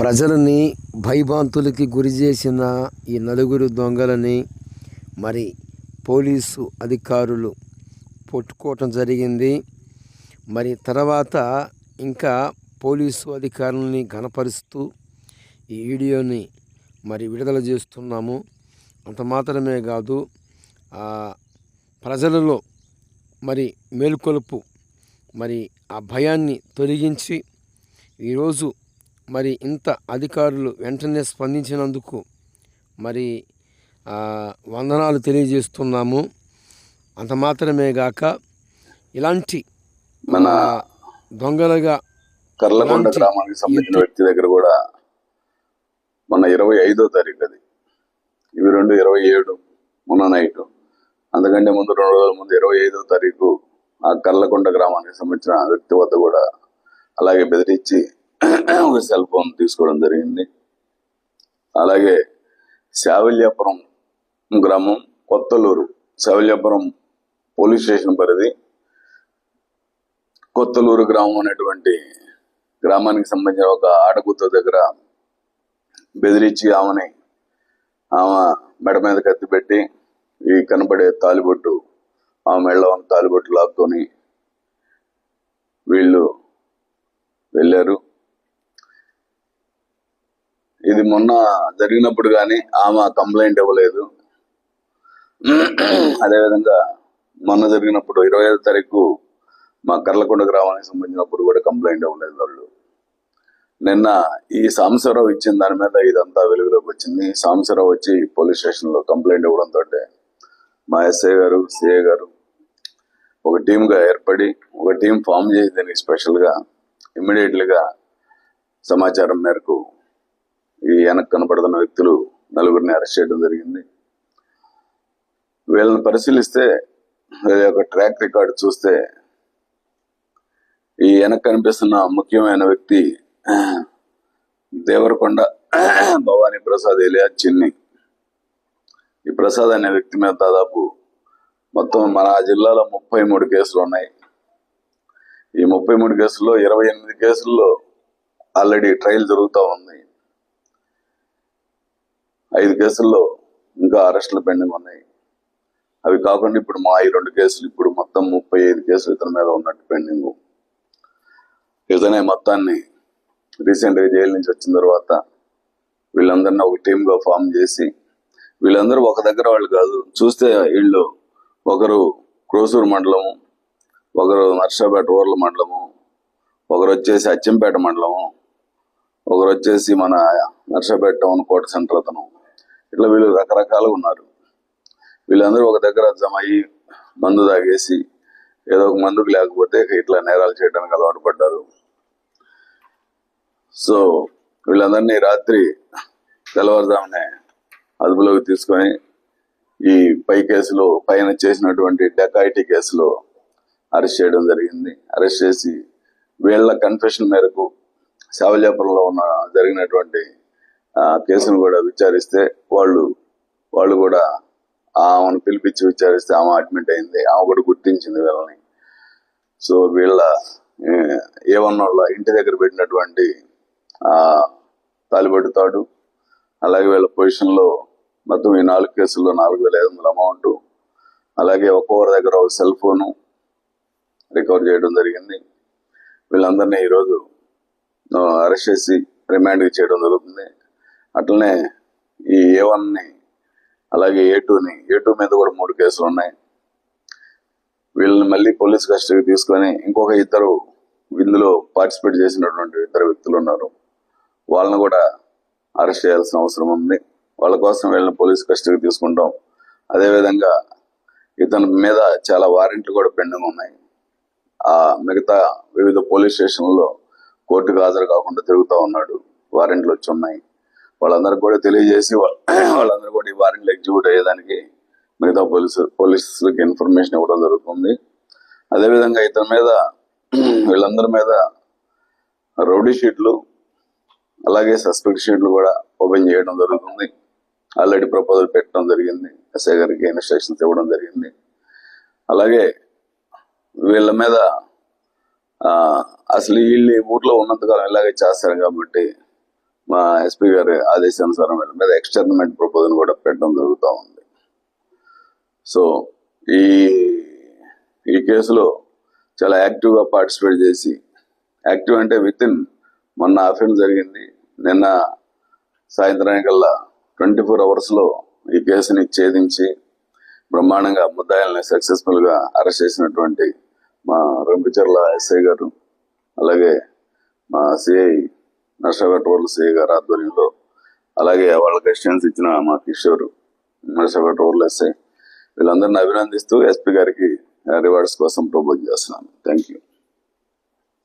ప్రజలని భయభాంతులకి గురి చేసిన ఈ నలుగురు దొంగలని మరి పోలీసు అధికారులు పట్టుకోవటం జరిగింది. మరి తర్వాత ఇంకా పోలీసు అధికారులని గణపరుస్తూ ఈ వీడియోని మరి విడుదల చేస్తున్నాము. అంత మాత్రమే కాదు ప్రజలలో మరి మేల్కొలుపు మరి ఆ భయాన్ని తొలగించి ఈరోజు మరి ఇంత అధికారులు వెంటనే స్పందించినందుకు మరి వందనాలు తెలియజేస్తున్నాము. అంత మాత్రమే గాక ఇలాంటి మన దొంగలుగా కర్లకొండ గ్రామానికి సంబంధించిన వ్యక్తి దగ్గర కూడా మొన్న ఇరవై ఐదో తారీఖు అది. ఇవి రెండు ఇరవై ఏడు మొన్న నైట్. అందుకంటే ముందు రెండు రోజుల ముందు ఇరవై ఐదో తారీఖు ఆ కర్లకొండ గ్రామానికి సంబంధించిన వ్యక్తి వద్ద కూడా అలాగే బెదిరించి ఒక సెల్ ఫోన్ తీసుకోవడం జరిగింది. అలాగే శావల్యాపురం గ్రామం కొత్తలూరు శావల్యాపురం పోలీస్ స్టేషన్ పరిధి. కొత్తలూరు గ్రామం అనేటువంటి గ్రామానికి సంబంధించిన ఒక ఆడగుత్త దగ్గర బెదిరించి ఆమెని ఆమె మెడ మీద కత్తి పెట్టి ఈ కనబడే తాలిబొట్టు ఆమె మెళ్ళ ఉన్న తాలిబొట్టు లాక్కొని వీళ్ళు వెళ్ళారు. ఇది మొన్న జరిగినప్పుడు కానీ ఆమె కంప్లైంట్ ఇవ్వలేదు. అదేవిధంగా మొన్న జరిగినప్పుడు ఇరవై ఐదు తారీఖు మా కర్లకొండ గ్రామానికి సంబంధించినప్పుడు కూడా కంప్లైంట్ ఇవ్వలేదు వాళ్ళు. నిన్న ఈ సాంబశివరావు ఇచ్చిన దాని మీద ఇదంతా వెలుగులోకి వచ్చింది. సాంబశివరావు వచ్చి పోలీస్ స్టేషన్లో కంప్లైంట్ ఇవ్వడంతో మా ఎస్ఐ గారు సిఐ గారు ఒక టీమ్గా ఏర్పడి ఒక టీం ఫామ్ చేసి దానికి స్పెషల్గా సమాచారం మేరకు ఈ వెనక్కి కనపడుతున్న వ్యక్తులు నలుగురిని అరెస్ట్ చేయడం జరిగింది. వీళ్ళని పరిశీలిస్తే వీళ్ళ యొక్క ట్రాక్ రికార్డ్ చూస్తే ఈ వెనక కనిపిస్తున్న ముఖ్యమైన వ్యక్తి దేవరకొండ భవానీ ప్రసాద్ ఏలియా చిన్ని. ఈ ప్రసాద్ అనే వ్యక్తి మీద దాదాపు మొత్తం మన జిల్లాలో ముప్పై మూడు కేసులు ఉన్నాయి. ఈ ముప్పై మూడు కేసుల్లో ఇరవై ఎనిమిది కేసుల్లో ఆల్రెడీ ట్రయల్ జరుగుతూ ఉంది. ఐదు కేసుల్లో ఇంకా అరెస్టులు పెండింగ్ ఉన్నాయి. అవి కాకుండా ఇప్పుడు మా ఈ రెండు కేసులు ఇప్పుడు మొత్తం ముప్పై ఐదు కేసులు ఇతని మీద ఉన్నట్టు పెండింగ్. ఇతనే మొత్తాన్ని రీసెంట్గా జైలు నుంచి వచ్చిన తర్వాత వీళ్ళందరినీ ఒక టీమ్గా ఫామ్ చేసి వీళ్ళందరూ ఒక దగ్గర వాళ్ళు కాదు చూస్తే వీళ్ళు ఒకరు క్రోసూరు మండలము ఒకరు నర్సాపేట ఊర్ల మండలము ఒకరు వచ్చేసి అచ్చంపేట మండలము ఒకరు వచ్చేసి మన నర్సాపేట టౌన్ కోట సెంటర్ అతను. ఇట్లా వీళ్ళు రకరకాలుగా ఉన్నారు. వీళ్ళందరూ ఒక దగ్గర జమ అయ్యి మందు తాగేసి ఏదో ఒక మందుకు లేకపోతే ఇట్లా నేరాలు చేయడానికి అలవాటు పడ్డారు. సో వీళ్ళందరినీ రాత్రి తెల్లవారుజామునే అదుపులోకి తీసుకొని ఈ పై కేసులో పైన చేసినటువంటి డెకాయిటీ కేసులో అరెస్ట్ చేయడం జరిగింది. అరెస్ట్ చేసి వీళ్ళ కన్ఫెషన్ మేరకు శావల్యాపురంలో ఉన్న జరిగినటువంటి కేసును కూడా విచారిస్తే వాళ్ళు వాళ్ళు కూడా ఆమెను పిలిపించి విచారిస్తే ఆమె అడ్మిట్ అయింది. ఆమె కూడా గుర్తించింది వీళ్ళని. సో వీళ్ళ ఏమన్నోళ్ళ వాళ్ళ ఇంటి దగ్గర పెట్టినటువంటి ఆ తాలిబడి తాడు అలాగే వీళ్ళ పొజిషన్లో మొత్తం ఈ నాలుగు కేసుల్లో నాలుగు వేల ఐదు వందల అమౌంట్ అలాగే ఒక్కొక్కరి దగ్గర ఒక సెల్ ఫోను రికవర్ చేయడం జరిగింది. వీళ్ళందరినీ ఈరోజు అరెస్ట్ చేసి రిమాండ్ చేయడం జరుగుతుంది. అట్లనే ఈ ఏ ని అలాగే ఏ టూని ఏ టూ మీద కూడా మూడు కేసులు ఉన్నాయి. వీళ్ళని మళ్ళీ పోలీస్ కస్టడీకి తీసుకొని ఇంకొక ఇద్దరు ఇందులో పార్టిసిపేట్ చేసినటువంటి ఇద్దరు వ్యక్తులు ఉన్నారు. వాళ్ళని కూడా అరెస్ట్ చేయాల్సిన అవసరం ఉంది. వాళ్ళ కోసం వీళ్ళని పోలీస్ కస్టడీకి తీసుకుంటాం. అదేవిధంగా ఇతని మీద చాలా వారెంట్లు కూడా పెండింగ్ ఉన్నాయి. ఆ మిగతా వివిధ పోలీస్ స్టేషన్లలో కోర్టుకు హాజరు కాకుండా తిరుగుతూ ఉన్నాడు. వారెంట్లు వచ్చి ఉన్నాయి. వాళ్ళందరికీ కూడా తెలియజేసి వాళ్ళందరూ కూడా ఈ వారెంట్లు ఎగ్జిక్యూట్ అయ్యేదానికి మిగతా పోలీసు పోలీసులకు ఇన్ఫర్మేషన్ ఇవ్వడం జరుగుతుంది. అదేవిధంగా ఇతని మీద వీళ్ళందరి మీద రౌడీ షీట్లు అలాగే సస్పెక్ట్ షీట్లు కూడా ఓపెన్ చేయడం జరుగుతుంది. ఆల్రెడీ ప్రపోజల్ పెట్టడం జరిగింది. ఎస్ఐ గారికి ఇన్స్ట్రక్షన్స్ ఇవ్వడం జరిగింది. అలాగే వీళ్ళ మీద ఆ, అసలు వీళ్ళు ఊర్లో ఉన్నంతకాలం ఇలాగే చేస్తారు కాబట్టి మా ఎస్పీ గారి ఆదేశానుసారం వీళ్ళ మీద ఎక్స్టర్నమెంట్ ప్రపోజల్ కూడా పెట్టడం జరుగుతూ ఉంది. సో ఈ ఈ కేసులో చాలా యాక్టివ్గా పార్టిసిపేట్ చేసి యాక్టివ్ అంటే విత్ ఇన్ మొన్న అఫెన్స్ జరిగింది. నిన్న సాయంత్రానికల్లా ట్వంటీ ఫోర్ అవర్స్లో ఈ కేసుని ఛేదించి బ్రహ్మాండంగా ముద్దాయిల్ని సక్సెస్ఫుల్గా అరెస్ట్ చేసినటువంటి మా రంపిచర్ల ఎస్ఐ గారు అలాగే మా సిఐ నర్సగట్టోర్లు సిఐ గారు ఆధ్వర్యంలో అలాగే వాళ్ళ అసిస్టెన్స్ ఇచ్చిన మా కిషోర్ నర్సగట్టోర్లు ఎస్ఐ. వీళ్ళందరిని అభినందిస్తూ ఎస్పీ గారికి రివార్డ్స్ కోసం ప్రపోజ్ చేస్తున్నాను. Thank you